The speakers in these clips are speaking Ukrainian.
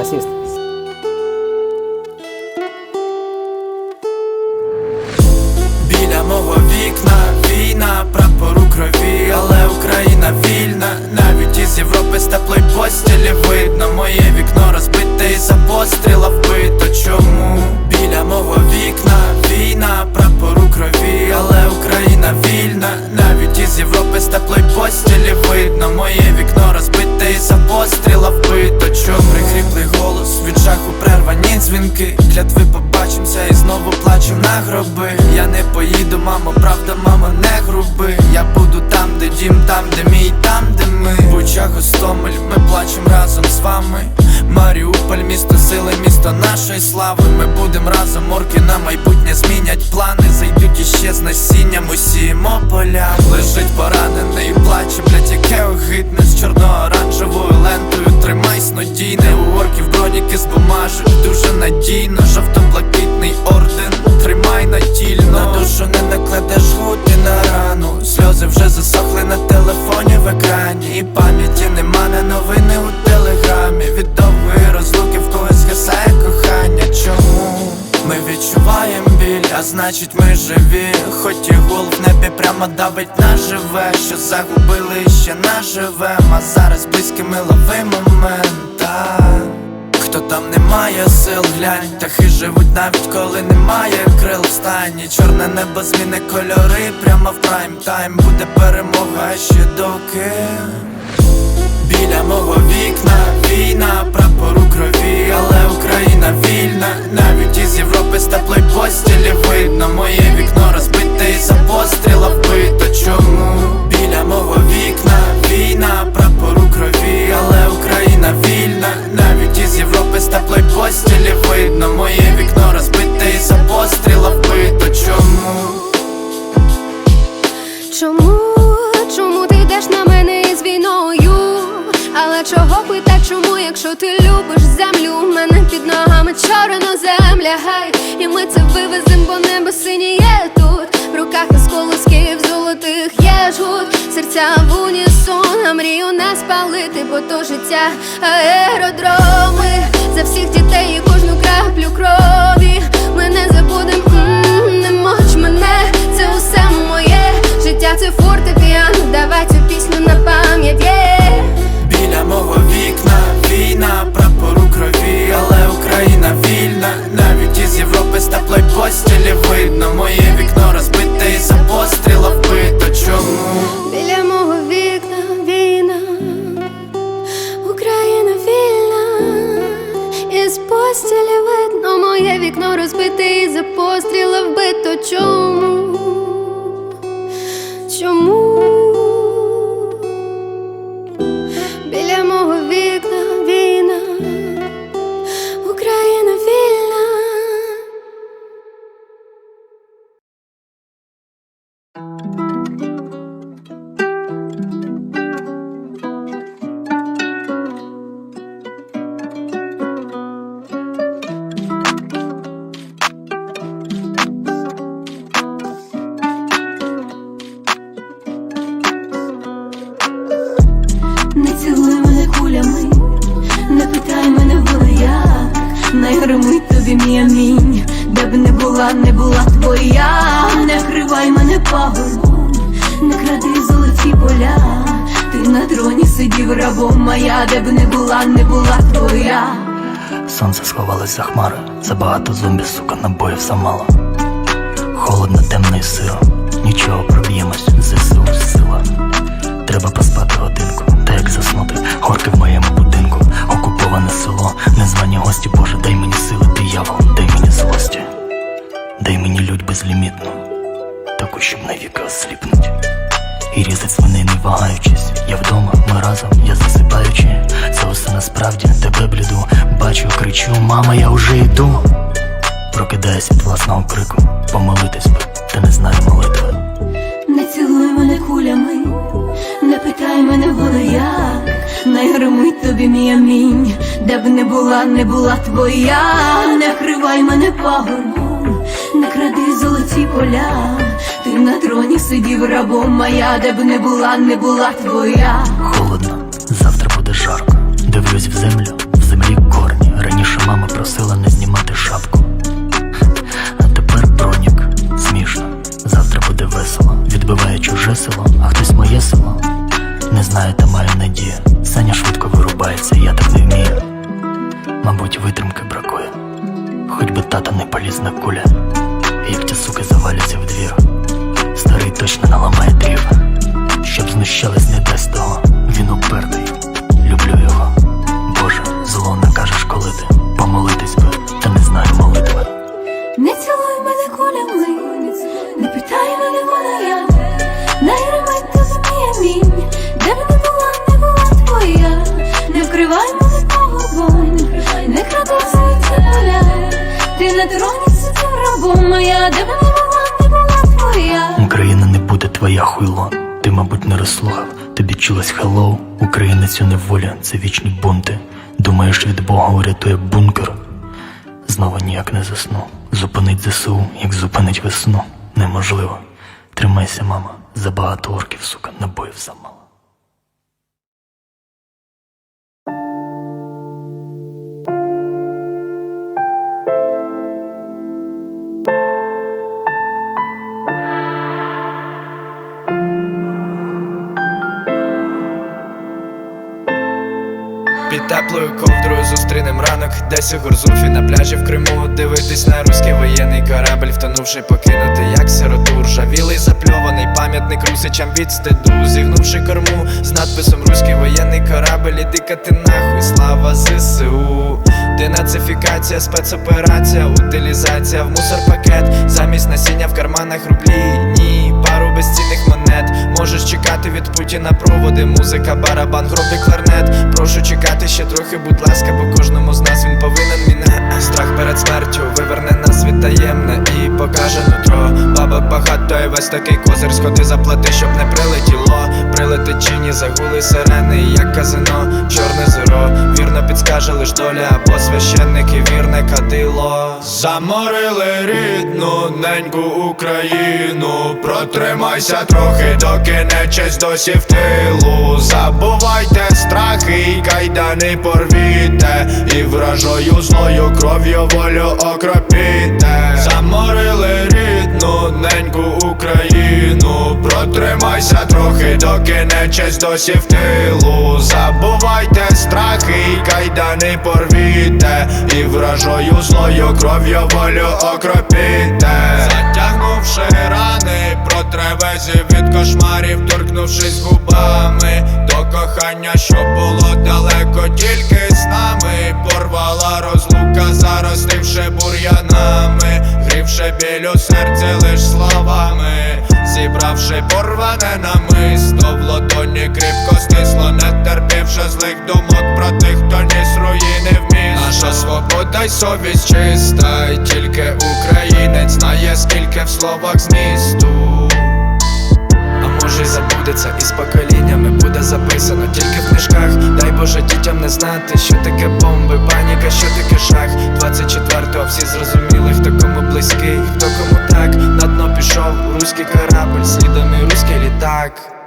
Ассист. Біля мого вікна війна, прапор у крові, але Україна вільна, навіть із Європи з теплої постілі броніки з бумажок дуже надійно. Жовто-блакитний орден, тримай натільно. На душу не накладеш гуті на рану. Сльози вже засохли на телефоні в екрані. І пам'яті нема на новини у телеграмі. Від довгої розлуки в когось згасає кохання. Чому? Ми відчуваєм біль, а значить ми живі. Хоч і гул в небі прямо давить на живе. Що загубили ще наживем. А зараз близькими лови момента Хто там немає сил, глянь, Тахи живуть навіть коли немає крил. В стані Чорне небо зміни кольори, прямо в прайм тайм Буде перемога ще доки Біля мого вікна. Війна, прапор у крові, але Україна вільна, навіть із Європи з теплої постілі видно. Моє вікно розбите і за постріла вбито. Чому? Біля мого вікна. Війна, прапор у крові, але Україна вільна, навіть із Європи з теплої постілі видно. Моє вікно розбите і за постріла вбито. Чому? Чому, якщо ти любиш землю? У мене під ногами чорна земля, гай, і ми це вивезем, бо небо синіє тут. В руках із колосків золотих є жгут. Серця в унісон, а мрію не спалити, бо то життя аеродроми. За всіх дітей і кожну краплю крові. Ми не забудем, не моч мене, це усе моє Життя це фортепіано, давай Гримить тобі мій амінь, де б не була, не була твоя, не вкривай мене пагорбом, не кради золоті поля, ти на троні сидів рабом моя, де б не була, не була твоя. Сонце сховалось за хмари, забагато зомбі, сука, набоїв замало. Холодно, темно і сиро, нічого проб'ємось, ЗСУ сила. Треба поспати годинку, та як заснути, горки в незвані гості, Боже, дай мені сили, диявол, дай мені злості, дай мені лють безлімітну, таку, щоб навіки осліпнуть. І різать свиней не вагаючись, я вдома, ми разом, я засипаючи, це усе насправді тебе бліду, бачу, кричу, мама, я вже йду. Прокидаюсь від власного крику, помолитись би, та не знаю молитви. Не цілуй мене кулями, не питай мене в як Не гримить тобі мій амінь, де б не була, не була твоя, не вкривай мене пагорбом, не кради золоті поля. Ти на троні сидів рабом моя, де б не була, не була твоя. Холодно, завтра буде жарко. Дивлюсь в землю, в землі корні. Раніше мама просила не знімати шапку. А тепер бронік, смішно. Завтра буде весело. Відбиває чуже село, Не знаю, та маю надію. Саня швидко вирубається, я так не вмію. Мабуть, витримки бракує. Хоч би тата не поліз на куля. Як ті суки заваляться в двір. Старий точно наламає дрів. Щоб знущались не дасть того. Цю неволя, це вічні бунти. Думаєш, від Бога урятує бункер. Знову ніяк не засну. Зупинить ЗСУ, як зупинить весну. Неможливо. Тримайся, мама, забагато орків, сука, набоїв замало. Зустрінем ранок, десь у Гурзуфі на пляжі в Криму. Дивитись на руський воєнний корабль, втонувши покинутий, як сироту Ржавілий запльований пам'ятник русичам від стиду. Зігнувши корму з надписом Руський воєнний корабль, іди ти нахуй, слава ЗСУ. Денацифікація, спецоперація, утилізація в мусор-пакет. Замість насіння в карманах рублі, ні, пару безцінних монет Можеш чекати від Путіна проводи, музика, барабан, гроби, кларнет. Прошу чекати ще трохи, будь ласка, бо кожному з нас він повинен мене Страх перед смертю виверне нас від таємне і покаже нутро. Бабок багато і весь такий козир, сходи заплати, щоб не прилетіло Прилетить чи ні, загули сирени, як казино, чорне зеро Вірно підскаже лиш доля, або священник і вірне кадило. Заморили рідну неньку Україну. Протримайся трохи, доки нечесть досі в тилу. Забувайте страхи і кайдани порвіте. І вражою злою кров'ю волю окропіте. Заморили рідну неньку Україну Протримайся трохи, доки нечесть досі в тилу. Забувайте страхи і кайдани порвіте. І вражою злою кров'ю волю окропіте. Затягнувши рани, протревезі від кошмарів, торкнувшись губами. До кохання, що було далеко тільки з нами. Порвала розлука, заростивши бур'янами Грівши біль у серці лиш словами Зібравши порване намисто в лотоні кріпко стисло, не терпівши злих думок про тих, хто ніс руїни в місто Наша свобода й совість чиста, й тільки українець знає, скільки в словах змісту. Й забудеться і з поколіннями буде записано тільки в книжках. Дай Боже дітям не знати, що таке бомби, паніка, що таке шах. 24-го всі зрозуміли, хто кому близький, хто кому так. На дно пішов руський корабль, слідом і руський літак.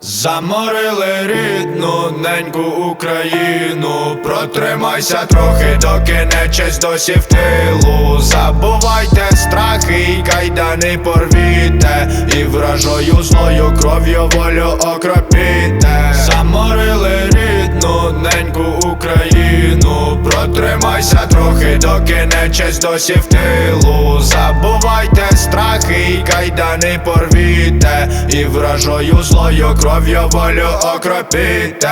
Заморили рідну неньку Україну, протримайся трохи, доки нечесть досі в тилу. Забувайте страхи і кайдани порвіте, і вражою злою кров'ю волю окропіте. Заморили рідну неньку Протримайся трохи, доки не честь досі в тилу. Забувайте страхи і кайдани порвіте, і вражою злою кров'ю волю окропіте.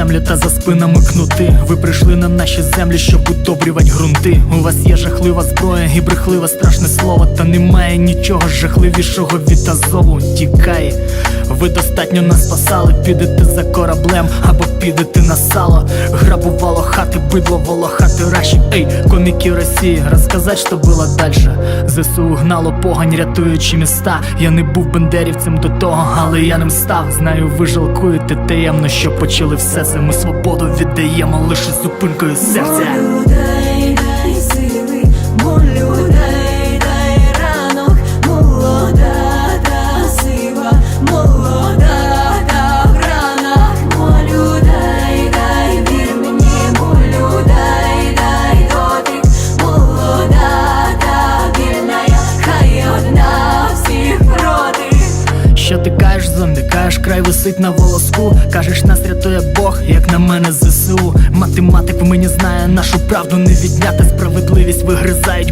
Землі та за спинами кнути. Ви прийшли на наші землі, щоб удобрювати ґрунти. У вас є жахлива зброя і брехливе страшне слово. Та немає нічого жахливішого від Азову. Тікай, ви достатньо нас спасали. Підете за кораблем або підете на сало. Грабувало хати, бидло волохати раші. Ей, коміки Росії, розказать, що було дальше. ЗСУ гнало погань, рятуючи міста. Я не був бендерівцем до того, але я ним став. Знаю, ви жалкуєте таємно, що почали все. Ми свободу віддаємо лише зупинкою серця.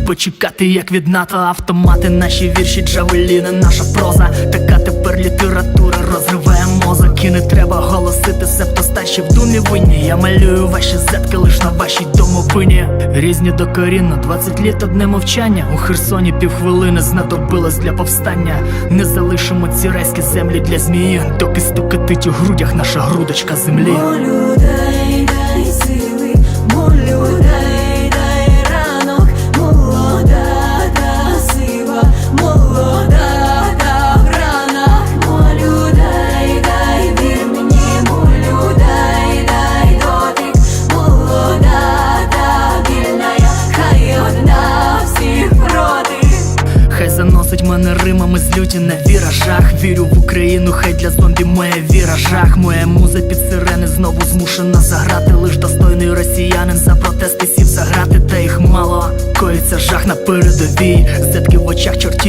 Вигризають, бо чекати, як від НАТО. Автомати, наші вірші, джавеліни, наша проза. Така тепер література розриває мозок. І не треба голосити, себто старші в думі винні. Я малюю ваші зетки лиш на вашій домовині. Різні докорінно, 20 літ одне мовчання. У Херсоні півхвилини знадобилось для повстання. Не залишимо ці райські землі для змії, доки стукатить у грудях наша грудочка землі.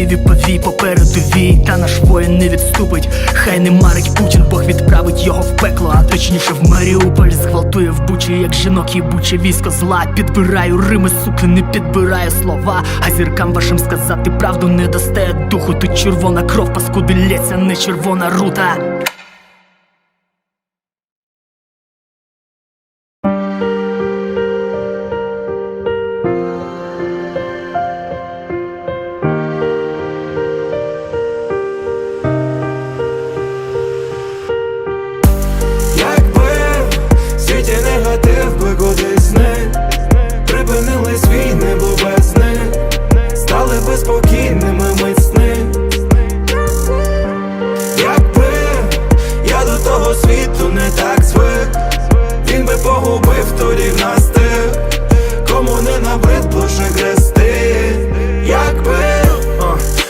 Очах чортів повій попереду вій. Та наш воїн не відступить. Хай не марить Путін, Бог відправить його в пекло, а точніше в Маріуполь зґвалтує в бучі, як жінок їбуче військо зла. Підбираю рими, суки, не підбираю слова. А зіркам вашим сказати правду не достає духу. Тут червона кров, паскуди лється, не червона рута. Спокійними мисни Якби я до того світу не так звик Він би погубив тоді в нас тих Кому не набридло ще грести Якби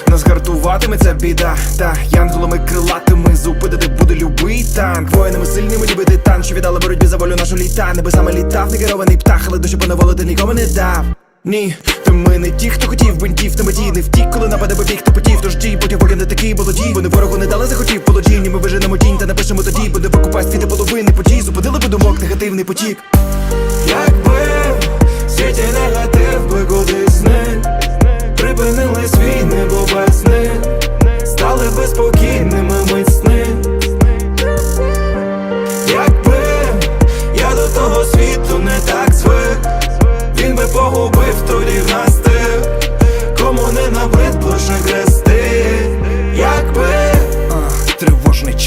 Нас гартуватиме ця біда, та янголами крилатими зупинити буде любий танк. Воїнами сильними любий титан, що віддали боротьбі за волю нашу літа. Небесами літав, не керований птах, але душі поневолити нікому не дав. Ні, то ми не ті, хто хотів бинтів то меті, не втік, коли нападе побіг, ти потів, тож ті, потім воля не такий молоді. Вони ворогу не дали захотів володіння, ми виженемо тінь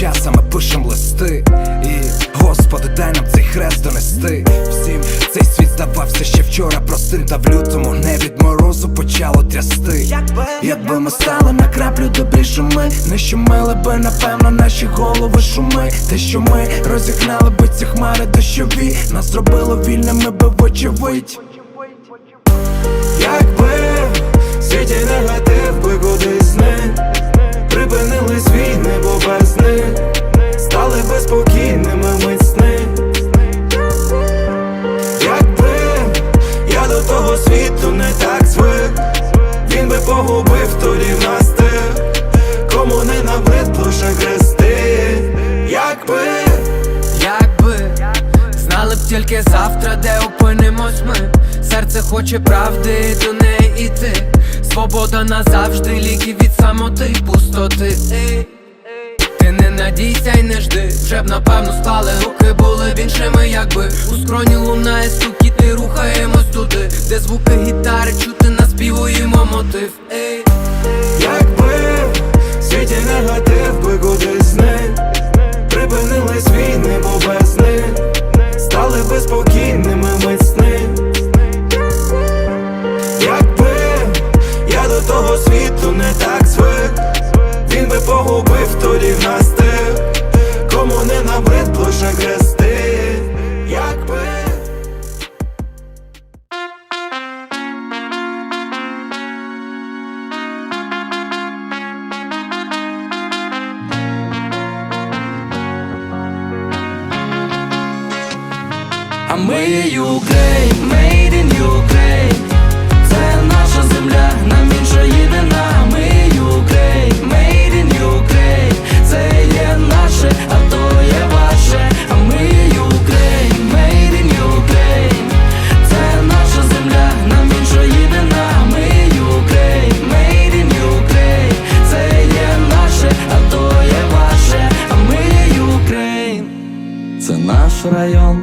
Тривожний час, ми пишем листи. І Господи, дай нам цей хрест донести. Всім цей світ здавався ще вчора простим, та в лютому не від морозу почало трясти. Якби ми стали на краплю добрішими, не щомили би, напевно, наші голови шуми. Те, що ми розігнали би ці хмари дощові, нас зробило вільними би вочевидь. Якби світі негатив би кудись хоче правди, до неї іти Свобода назавжди, ліки від самоти, пустоти Ти не надійся й не жди, вже б напевно спали руки були б іншими, якби у скроні лунає стукіт, і рухаємось туди, де звуки гітари чути, наспівуємо мотив. Ей. Якби в світі негатив би кудись зник Припинились війни, бо без них Стали би спокійними мисни А ми є Ukraine, made in Ukraine. Це наша земля, нам інша єдина. Ми є Ukraine, made in Ukraine. Це є наше, а то є ваше. А ми є Ukraine, made in Ukraine. Це наша земля, нам інша єдина. Ми є Ukraine, made in Ukraine. Це є наше, а то є ваше. А ми є Ukraine Це наш район,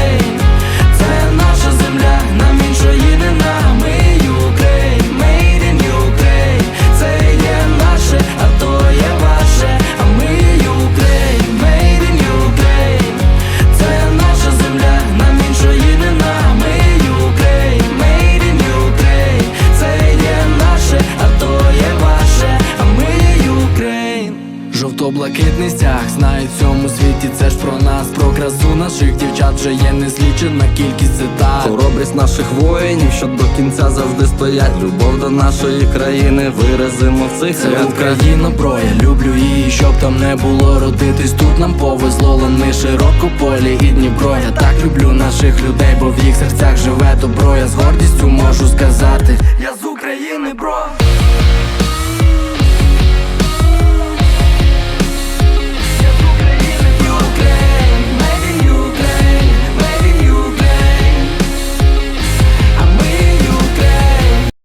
ж про нас, про красу наших дівчат вже є незлічена кількість цитат. Хоробрість наших воїнів, що до кінця завжди стоять. Любов до нашої країни виразимо в цих Це. Україна, бро, я люблю її, щоб там не було родитись. Тут нам повезло лани широкополі і Дніпро. Я так люблю наших людей, бо в їх серцях живе добро. Я з гордістю можу сказати, я з